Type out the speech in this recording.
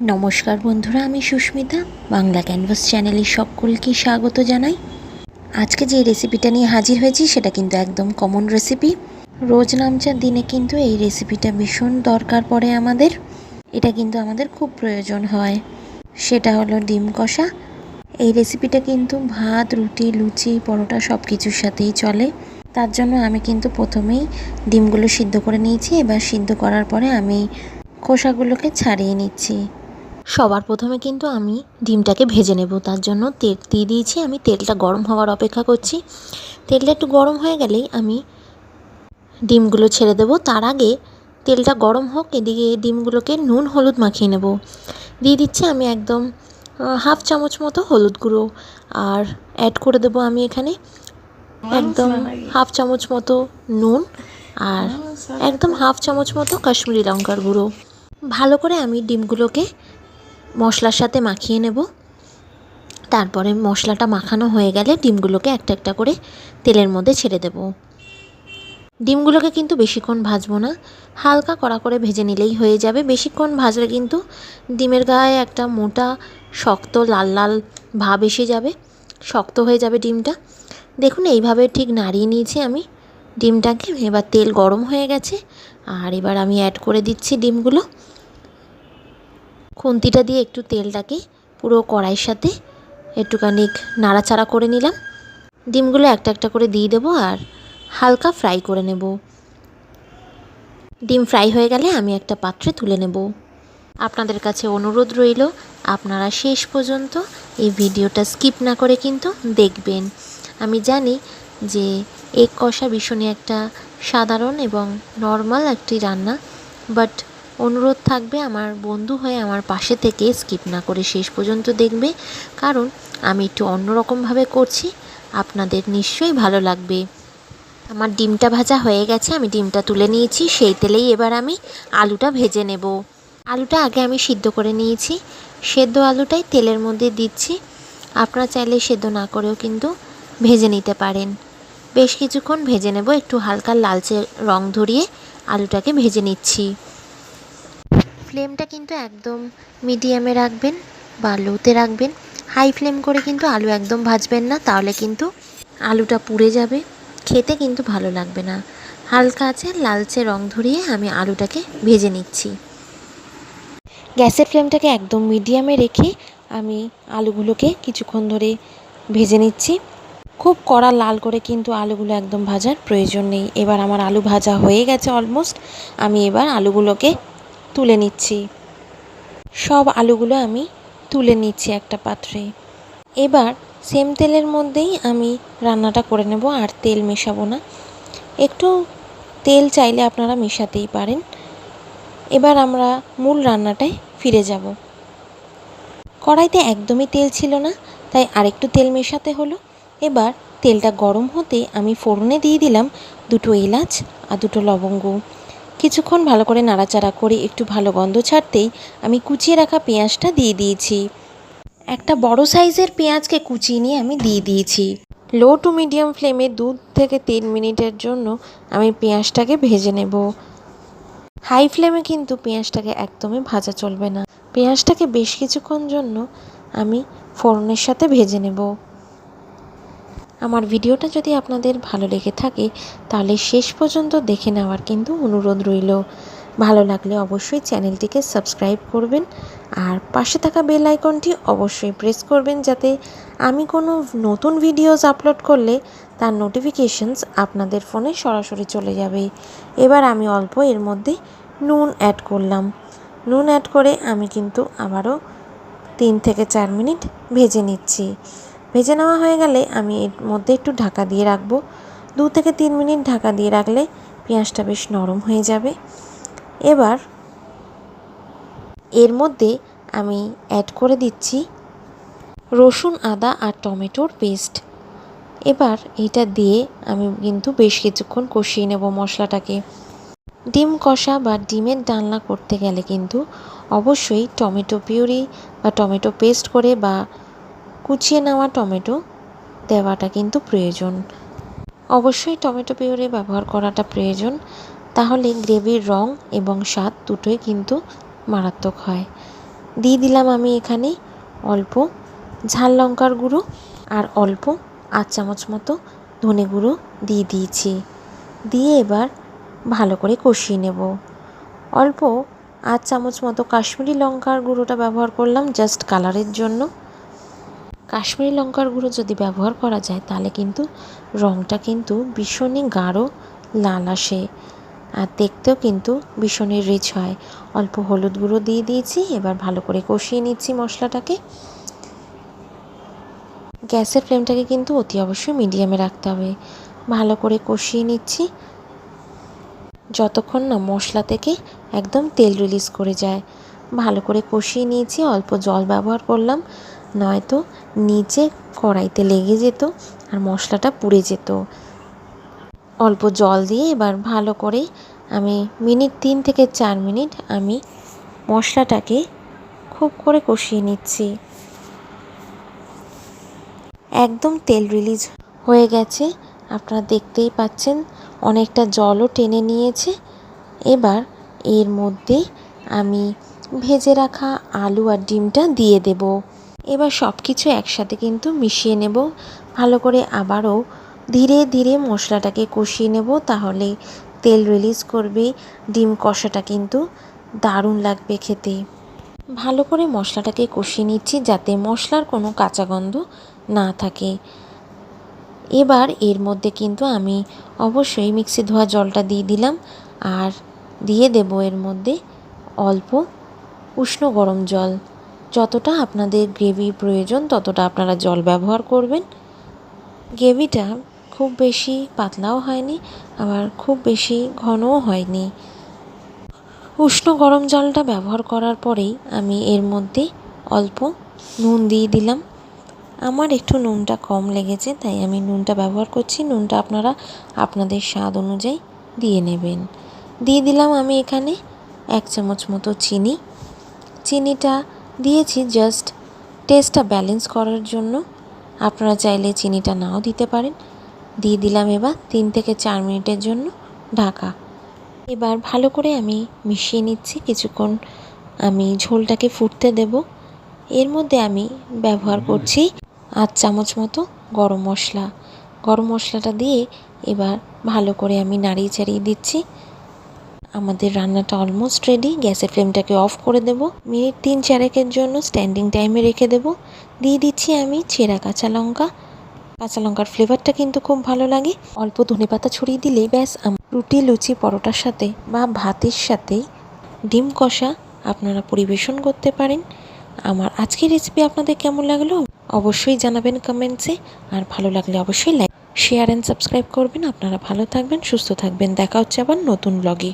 নমস্কার বন্ধুরা, আমি সুস্মিতা। বাংলা ক্যানভাস চ্যানেলে সকলকে স্বাগত জানাই। আজকে যে রেসিপিটা নিয়ে হাজির হয়েছি, সেটা কিন্তু একদম কমন রেসিপি রোজ নামচার দিনে কিন্তু এই রেসিপিটা ভীষণ দরকার পড়ে আমাদের। এটা কিন্তু আমাদের খুব প্রয়োজন হয়। সেটা হলো ডিম কষা। এই রেসিপিটা কিন্তু ভাত, রুটি, লুচি, পরোটা সব কিছুর সাথেই চলে। তার জন্য আমি কিন্তু প্রথমেই ডিমগুলো সিদ্ধ করে নিয়েছি। এবার সিদ্ধ করার পরে আমি খোসাগুলোকে ছাড়িয়ে নিচ্ছি। সবার প্রথমে কিন্তু আমি ডিমটাকে ভেজে নেব, তার জন্য তেল দিয়ে দিয়েছি। আমি তেলটা গরম হওয়ার অপেক্ষা করছি। তেলটা একটু গরম হয়ে গেলেই আমি ডিমগুলো ছেড়ে দেব। তার আগে তেলটা গরম হোক, এদিকে ডিমগুলোকে নুন, হলুদ মাখিয়ে নেব। দিয়ে দিচ্ছি আমি একদম হাফ চামচ মতো হলুদ গুঁড়ো। আর অ্যাড করে দেবো আমি এখানে একদম হাফ চামচ মতো নুন আর একদম হাফ চামচ মতো কাশ্মীরি লঙ্কার গুঁড়ো। ভালো করে আমি ডিমগুলোকে মশলার সাথে মাখিয়ে নেব। তারপরে মশলাটা মাখানো হয়ে গেলে ডিমগুলোকে একটা একটা করে তেলের মধ্যে ছেড়ে দেব। ডিমগুলোকে কিন্তু বেশিক্ষণ ভাজবো না। হালকা কড়া করে ভেজে নিলেই হয়ে যাবে। বেশিক্ষণ ভাজলে কিন্তু ডিমের গায়ে একটা মোটা, শক্ত, লাল লাল ভাব এসে যাবে। শক্ত হয়ে যাবে ডিমটা। দেখুন, এইভাবে ঠিক নাড়িয়ে নিয়েছি আমি ডিমটাকে। এবার তেল গরম হয়ে গেছে। আর এবার আমি অ্যাড করে দিচ্ছি ডিমগুলো। খুন্তিটা দিয়ে একটু তেলটাকে পুরো কড়াইয়ের সাথে একটুখানি নাড়াচাড়া করে নিলাম। ডিমগুলো একটা একটা করে দিয়ে দেবো আর হালকা ফ্রাই করে নেব। ডিম ফ্রাই হয়ে গেলে আমি একটা পাত্রে তুলে নেব। আপনাদের কাছে অনুরোধ রইল, আপনারা শেষ পর্যন্ত এই ভিডিওটা স্কিপ না করে কিন্তু দেখবেন। আমি জানি যে এগ কষা ভীষণই একটা সাধারণ এবং নর্মাল একটি রান্না, বাট অনুরোধ থাকবে আমার বন্ধু হয়ে আমার পাশে থেকে স্কিপ না করে শেষ পর্যন্ত দেখবে। কারণ আমি একটু অন্যরকমভাবে করছি। আপনাদের নিশ্চয়ই ভালো লাগবে। আমার ডিমটা ভাজা হয়ে গেছে, আমি ডিমটা তুলে নিয়েছি। সেই তেলেই এবার আমি আলুটা ভেজে নেব। আলুটা আগে আমি সিদ্ধ করে নিয়েছি। সেদ্ধ আলুটাই তেলের মধ্যে দিচ্ছি। আপনারা চাইলে সেদ্ধ না করেও কিন্তু ভেজে নিতে পারেন। বেশ কিছুক্ষণ ভেজে নেব। একটু হালকা লালচে রং ধরিয়ে আলুটাকে ভেজে নিচ্ছি। ফ্লেমটা কিন্তু একদম মিডিয়ামে রাখবেন বা লোতে রাখবেন। হাই ফ্লেম করে কিন্তু আলু একদম ভাজবেন না, তাহলে কিন্তু আলুটা পুড়ে যাবে। খেতে কিন্তু ভালো লাগবে না। হালকা আছে, লালচে রং ধরিয়ে আমি আলুটাকে ভেজে নিচ্ছি। গ্যাসের ফ্লেমটাকে একদম মিডিয়ামে রেখে আমি আলুগুলোকে কিছুক্ষণ ধরে ভেজে নিচ্ছি। খুব কড়া লাল করে কিন্তু আলুগুলো একদম ভাজার প্রয়োজন নেই। এবার আমার আলু ভাজা হয়ে গেছে অলমোস্ট। আমি এবার আলুগুলোকে তুলে নিচ্ছি। সব আলুগুলো আমি তুলে নিচ্ছি একটা পাত্রে। এবার সেম তেলের মধ্যেই আমি রান্নাটা করে নেব আর তেল মেশাবো না। একটু তেল চাইলে আপনারা মেশাতেই পারেন। এবার আমরা মূল রান্নাটায় ফিরে যাব। কড়াইতে একদমই তেল ছিল না, তাই আরেকটু তেল মেশাতে হলো। এবার তেলটা গরম হতে আমি ফোড়নে দিয়ে দিলাম দুটো এলাচ আর দুটো লবঙ্গ। কিছুক্ষণ ভালো করে নাড়াচাড়া করে একটু ভালো গন্ধ ছাড়তেই আমি কুচিয়ে রাখা পেঁয়াজটা দিয়ে দিয়েছি। একটা বড় সাইজের পেঁয়াজকে কুচিয়ে নিয়ে আমি দিয়ে দিয়েছি। লো টু মিডিয়াম ফ্লেমে দু থেকে তিন মিনিটের জন্য আমি পেঁয়াজটাকে ভেজে নেব। হাই ফ্লেমে কিন্তু পেঁয়াজটাকে একদমই ভাজা চলবে না। পেঁয়াজটাকে বেশ কিছুক্ষণ জন্য আমি ফোড়নের সাথে ভেজে নেব। আমার ভিডিওটা যদি আপনাদের ভালো লেগে থাকে, তাহলে শেষ পর্যন্ত দেখে নেওয়ার কিন্তু অনুরোধ রইল। ভালো লাগলে অবশ্যই চ্যানেলটিকে সাবস্ক্রাইব করবেন, আর পাশে থাকা বেল আইকনটি অবশ্যই প্রেস করবেন যাতে আমি কোনো নতুন ভিডিওস আপলোড করলে তার নোটিফিকেশনস আপনাদের ফোনে সরাসরি চলে যাবে। এবার আমি অল্প এর মধ্যে নুন অ্যাড করলাম। নুন অ্যাড করে আমি কিন্তু আবারও তিন থেকে চার মিনিট ভেজে নিচ্ছি। ভেজে নেওয়া হয়ে গেলে আমি এর মধ্যে একটু ঢাকা দিয়ে রাখব। দু থেকে তিন মিনিট ঢাকা দিয়ে রাখলে পেঁয়াজটা বেশ নরম হয়ে যাবে। এবার এর মধ্যে আমি অ্যাড করে দিচ্ছি রসুন, আদা আর টমেটোর পেস্ট এবার এটা দিয়ে আমি কিন্তু বেশ কিছুক্ষণ কষিয়ে নেব মশলাটাকে। ডিম কষা বা ডিমের ডালনা করতে গেলে কিন্তু অবশ্যই টমেটো পিউরি বা টমেটো পেস্ট করে বা কুচিয়ে নেওয়া টমেটো দেওয়াটা কিন্তু প্রয়োজন। অবশ্যই টমেটো পিউরি ব্যবহার করাটা প্রয়োজন। তাহলে গ্রেভির রং এবং স্বাদ দুটোই কিন্তু মারাত্মক হয়। দিয়ে দিলাম আমি এখানে অল্প ঝাল লঙ্কার গুঁড়ো আর অল্প আধ চামচ মতো ধনে গুঁড়ো দিয়ে দিয়েছি। দিয়ে এবার ভালো করে কষিয়ে নেব। অল্প আধ চামচ মতো কাশ্মীরি লঙ্কার গুঁড়োটা ব্যবহার করলাম জাস্ট কালারের জন্য। কাশ্মীরি লঙ্কার গুঁড়ো যদি ব্যবহার করা যায়, তাহলে কিন্তু রঙটা কিন্তু ভীষণই গাঢ়, লাল আসে। আর দেখতেও কিন্তু ভীষণই রিচ হয়। অল্প হলুদ গুঁড়ো দিয়ে দিয়েছি, এবার ভালো করে কষিয়ে নিচ্ছি মশলাটাকে। গ্যাসের ফ্লেমটাকে কিন্তু অতি অবশ্যই মিডিয়ামে রাখতে হবে। ভালো করে কষিয়ে নিচ্ছি। যতক্ষণ না মশলা থেকে একদম তেল রিলিজ করে যায়। ভালো করে কষিয়ে নিয়েছি, অল্প জল ব্যবহার করলাম। নয়তো নিচে কড়াইতে লেগে যেত আর মশলাটা পুড়ে যেত। অল্প জল দিয়ে এবার ভালো করে আমি মিনিট তিন থেকে চার মিনিট আমি মশলাটাকে খুব করে কষিয়ে নিচ্ছি। একদম তেল রিলিজ হয়ে গেছে। আপনারা দেখতেই পাচ্ছেন অনেকটা জলও টেনে নিয়েছে। এবার এর মধ্যে আমি ভেজে রাখা আলু আর ডিমটা দিয়ে দেব। এবার সব কিছু একসাথে কিন্তু মিশিয়ে নেব। ভালো করে আবারও ধীরে ধীরে মশলাটাকে কষিয়ে নেব, তাহলে তেল রিলিজ করবে, ডিম কষাটা কিন্তু দারুণ লাগবে খেতে। ভালো করে মশলাটাকে কষিয়ে নিচ্ছি যাতে মশলার কোনো কাঁচা গন্ধ না থাকে। এবার এর মধ্যে কিন্তু আমি অবশ্যই মিক্সি ধোয়া জলটা দিয়ে দিলাম আর দিয়ে দেব এর মধ্যে অল্প উষ্ণ গরম জল। যতটা আপনাদের গ্রেভি প্রয়োজন, ততটা আপনারা জল ব্যবহার করবেন। গ্রেভিটা খুব বেশি পাতলাও হয়নি, আবার খুব বেশি ঘনও হয়নি। উষ্ণ গরম জলটা ব্যবহার করার পরেই আমি এর মধ্যে অল্প নুন দিয়ে দিলাম। আমার একটু নুনটা কম লেগেছে, তাই আমি নুনটা ব্যবহার করছি। নুনটা আপনারা আপনাদের স্বাদ অনুযায়ী দিয়ে নেবেন। দিয়ে দিলাম আমি এখানে এক চামচ মতো চিনি। চিনিটা দিয়েছি জাস্ট টেস্টটা ব্যালেন্স করার জন্য। আপনারা চাইলে চিনিটা নাও দিতে পারেন। দিয়ে দিলাম এবার তিন থেকে চার মিনিটের জন্য ঢাকা। এবার ভালো করে আমি মিশিয়ে নিচ্ছি। কিছুক্ষণ আমি ঝোলটাকে ফুটতে দেব। এর মধ্যে আমি ব্যবহার করছি আধ চামচ মতো গরম মশলা। গরম মশলাটা দিয়ে এবার ভালো করে আমি নাড়িয়ে চাড়িয়ে দিচ্ছি। আমাদের রান্নাটা অলমোস্ট রেডি গ্যাসের ফ্লেমটাকে অফ করে দেব। মিনিট তিন চারেকের জন্য স্ট্যান্ডিং টাইমে রেখে দেব। দিয়ে দিচ্ছি আমি ছেঁড়া কাঁচা লঙ্কা। কাঁচা লঙ্কার ফ্লেভারটা কিন্তু খুব ভালো লাগে। অল্প ধনে পাতা ছড়িয়ে দিলেই ব্যাস। রুটি, লুচি, পরোটার সাথে বা ভাতের সাথে ডিম কষা আপনারা পরিবেশন করতে পারেন। আমার আজকের রেসিপি আপনাদের কেমন লাগল? অবশ্যই জানাবেন কমেন্টসে আর ভালো লাগলে অবশ্যই লাইক শেয়ার অ্যান্ড সাবস্ক্রাইব করবেন। আপনারা ভালো থাকবেন, সুস্থ থাকবেন। দেখা হচ্ছে আবার নতুন ব্লগে